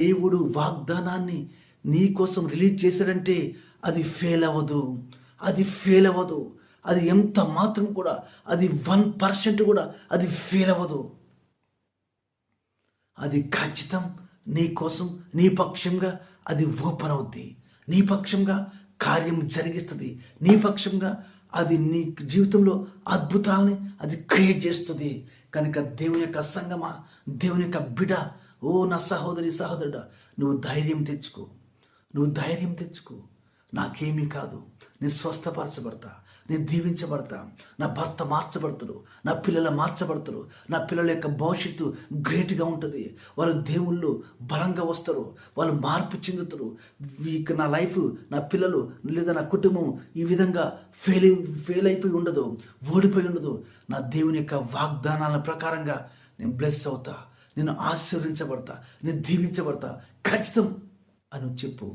దేవుడు వాగ్దానాన్ని నీ కోసం రిలీజ్ చేశాడంటే అది ఫెయిల్ అవ్వదు. అది ఫెయిల్ అవ్వదు. అది ఎంత మాత్రం కూడా అది వన్ పర్సెంట్ కూడా అది ఫెయిల్ అవ్వదు. అది ఖచ్చితం నీ కోసం నీ పక్షంగా అది ఓపెన్ అవుద్ది. నీ పక్షంగా కార్యం జరిగిస్తుంది. నీ పక్షంగా అది నీ జీవితంలో అద్భుతాలని అది క్రియేట్ చేస్తుంది. కనుక దేవుని యొక్క సంగమ దేవుని యొక్క బిడ ఓ నా సహోదరి సహోదరుడా నువ్వు ధైర్యం తెచ్చుకో. నువ్వు ధైర్యం తెచ్చుకో. నాకేమీ కాదు. నేను స్వస్థపరచబడతా. నేను దీవించబడతా. నా భర్త మార్చబడతారు నా పిల్లలు మార్చబడతారు. నా పిల్లల యొక్క భవిష్యత్తు గ్రేట్గా ఉంటుంది. వాళ్ళు దేవుళ్ళు బలంగా వస్తారు. వాళ్ళు మార్పు చెందుతారు. ఇక నా లైఫ్ నా పిల్లలు లేదా నా కుటుంబం ఈ విధంగా ఫెయిల్ ఫెయిల్ అయిపోయి ఉండదు. ఓడిపోయి ఉండదు. నా దేవుని యొక్క వాగ్దానాల ప్రకారంగా నేను బ్లెస్ అవుతా. నేను ఆశీర్వించబడతా నేను దీవించబడతా. ఖచ్చితం అని చెప్పు.